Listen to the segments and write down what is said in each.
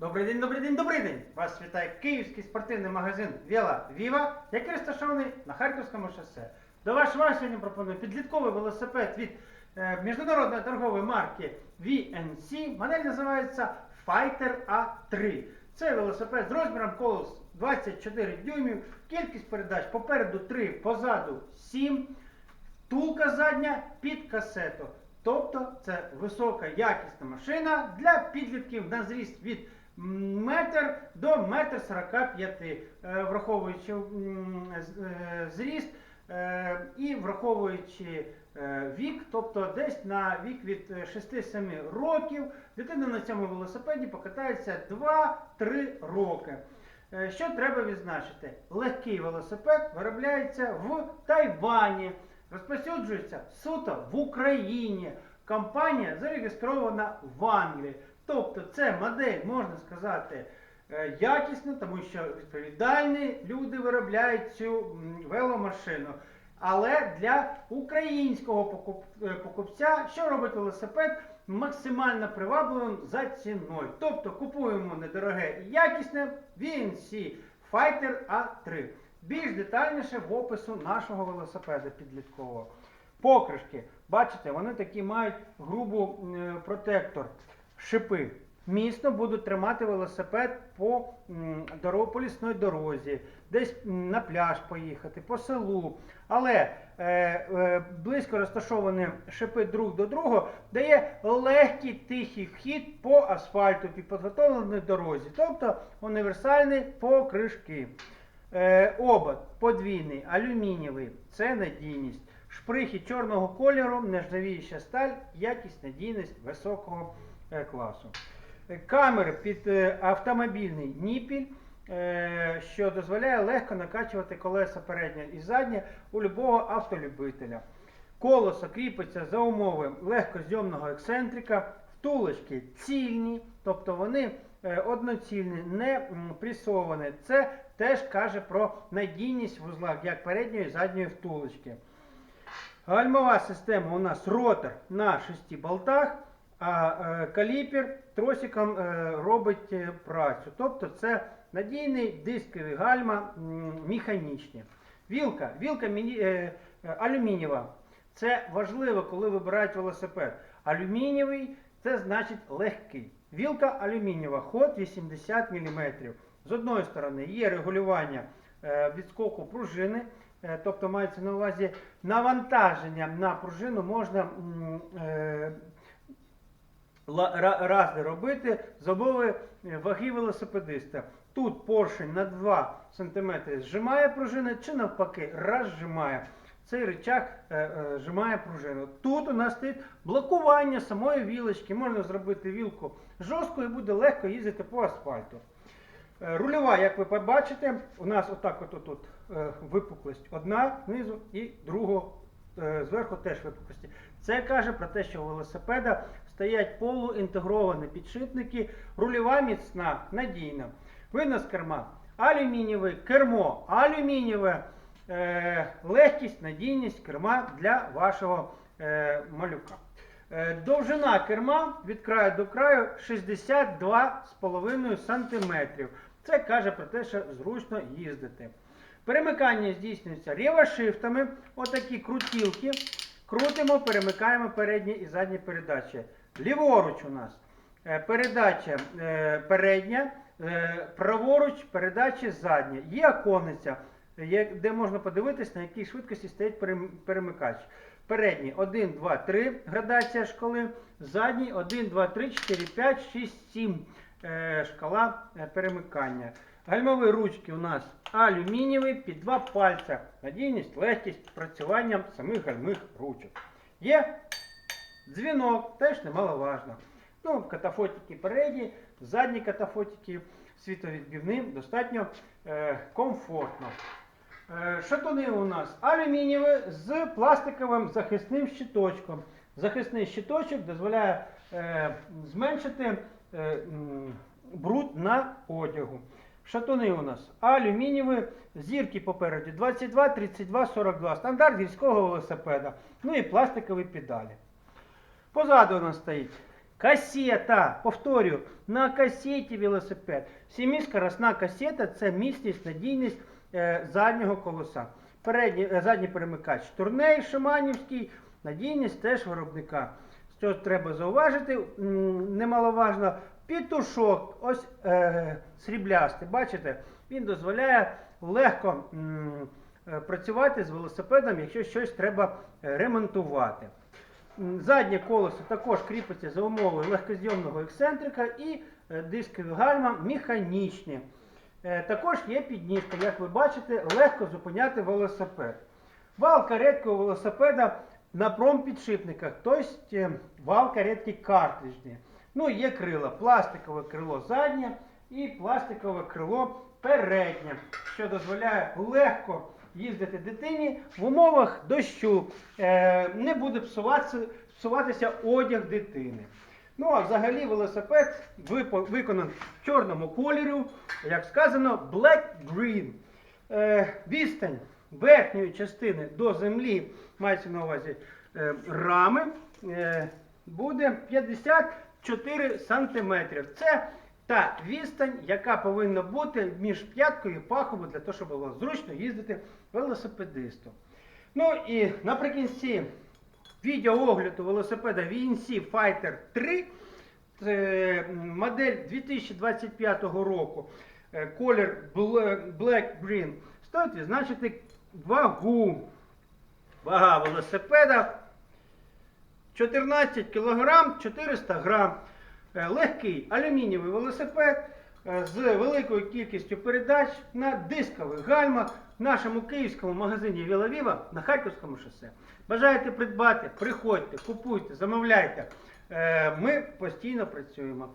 Добрий день, добрий день, добрий день! Вас вітає київський спортивний магазин Віла Віва, який розташований на Харківському шосе. До вашої уваги сьогодні пропоную підлітковий велосипед від е, міжнародної торгової марки VNC. Модель називається Fighter A3. Це велосипед з розміром колес 24 дюймів, кількість передач попереду 3, позаду 7. Втулка задня під касету. Тобто це висока якісна машина для підлітків на зріст від метр до метр 45, е, враховуючи е, зріст е, і враховуючи вік, тобто десь на вік від е, 6-7 років, дитина на цьому велосипеді покатається 2-3 роки. Що треба відзначити? Легкий велосипед виробляється в Тайвані, розповсюджується суто в Україні. Компанія зареєстрована в Англії. Тобто це модель, можна сказати, е, якісна, тому що відповідальні люди виробляють цю веломашину. Але для українського е, покупця, що робить велосипед максимально привабливим за ціною. Тобто купуємо недороге і якісне VNC Fighter A3. Більш детальніше в опису нашого велосипеда підліткового. Покришки, бачите, вони такі мають грубу е, протектор, шипи. Міцно будуть тримати велосипед по, дорог, дорозі, десь на пляж поїхати, по селу. Але е, е, близько розташовані шипи друг до друга дає легкий тихий вхід по асфальту під підготовленій дорозі, тобто універсальні покришки. Е, обод подвійний, алюмінієвий, це надійність. Шприхи чорного кольору, нержавіюча сталь, якість, надійність високого класу. Е, Камери під е, автомобільний ніпіль, е, що дозволяє легко накачувати колеса переднє і заднє у любого автолюбителя. Колесо кріпиться за умови легкозйомного ексцентрика, втулочки цільні, тобто вони е, одноцільні, не пресовані. Це теж каже про надійність в узлах як передньої і задньої втулочки. Гальмова система у нас ротор на шести болтах, а е, каліпер тросиком е, робить е, працю. Тобто це надійний дисковий гальма механічні. Вілка, вілка міні- алюмінієва. Це важливо, коли вибирають велосипед. Алюмінієвий це значить легкий. Вілка алюмінієва, ход 80 мм. З одної сторони є регулювання відскоку пружини, тобто мається на увазі навантаження на пружину можна м, е, ла- ра- разне робити з умови е, ваги велосипедиста. Тут поршень на 2 см зжимає пружину, чи навпаки розжимає. Цей рычаг е, е, зжимає пружину. Тут у нас стоїть блокування самої вілочки. Можна зробити вілку жорстко і буде легко їздити по асфальту. Е, Рульова, як ви побачите, у нас отак от тут е, випуклость одна знизу і друга е, зверху теж випуклості. Це каже про те, що у велосипеда стоять полуінтегровані підшипники, рульова міцна, надійна. Винос керма алюмінієвий, кермо алюмінієве, е, легкість, надійність керма для вашого е, малюка. Е, Довжина керма від краю до краю 62,5 см. Це каже про те, що зручно їздити. Перемикання здійснюється ревошифтами, отакі крутілки. Крутимо, перемикаємо передні і задні передачі. Ліворуч у нас е, передача е, передня, е, праворуч передача задня. Є оконниця, де можна подивитись, на якій швидкості стоїть перемикач. Передній 1, 2, 3 градація шкали, задній 1, 2, 3, 4, 5, 6, 7 е, шкала перемикання. Гальмові ручки у нас алюмінієві під два пальця. Надійність, легкість працювання самих гальмих ручок. Є дзвінок, теж немаловажно. Ну, катафотики передні, задні катафотики світовідбивні, достатньо е, комфортно. Е, Шатуни у нас алюмінієві з пластиковим захисним щиточком. Захисний щиточок дозволяє е, зменшити е, бруд на одягу. Шатуни у нас алюмінієві, зірки попереду 22, 32, 42. Стандарт гірського велосипеда. Ну і пластикові педалі. Позаду у нас стоїть Касета, повторюю, на касеті велосипед. Семискоросна касета це міцність, надійність е, заднього колеса. Передній, е, задній перемикач турней Шиманівський, надійність теж виробника. Що треба зауважити, немаловажно, пітушок, ось е, сріблястий, бачите, він дозволяє легко м, е, працювати з велосипедом, якщо щось треба е, ремонтувати. Заднє колесо також кріпиться за умовою легкозйомного ексцентрика і е, дискові гальма механічні. Е, Також є підніжка, як ви бачите, легко зупиняти велосипед. Вал каретки у велосипеда на промпідшипниках, тобто е, вал каретки картриджні. Ну, є крила, пластикове крило заднє і пластикове крило переднє, що дозволяє легко їздити дитині в умовах дощу. Е, не буде псуватися, одяг дитини. Ну а взагалі велосипед виконаний в чорному кольорі, як сказано, black green. Е, відстань верхньої частини до землі, мається на увазі е, рами, буде 54 см. Це та відстань, яка повинна бути між п'яткою і пахом для того, щоб було зручно їздити велосипедисту. Ну і наприкінці відеоогляду велосипеда VNC Fighter 3. Це модель 2025 року. Е, Колір Black Green. Стоїть відзначити вагу. Вага велосипеда 14 кг 400 грам. Е, Легкий алюмінієвий велосипед е, з великою кількістю передач на дискових гальмах в нашому київському магазині Вілавіва на Харківському шосе. Бажаєте придбати, приходьте, купуйте, замовляйте. Е, Ми постійно працюємо.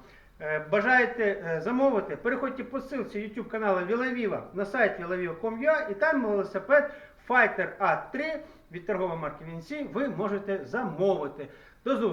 Бажаєте замовити, переходьте по ссылці YouTube каналу Вілавіва на сайт vilaviva.com.ua і там велосипед Fighter A3 від торгової марки VNC ви можете замовити. До зустрічі!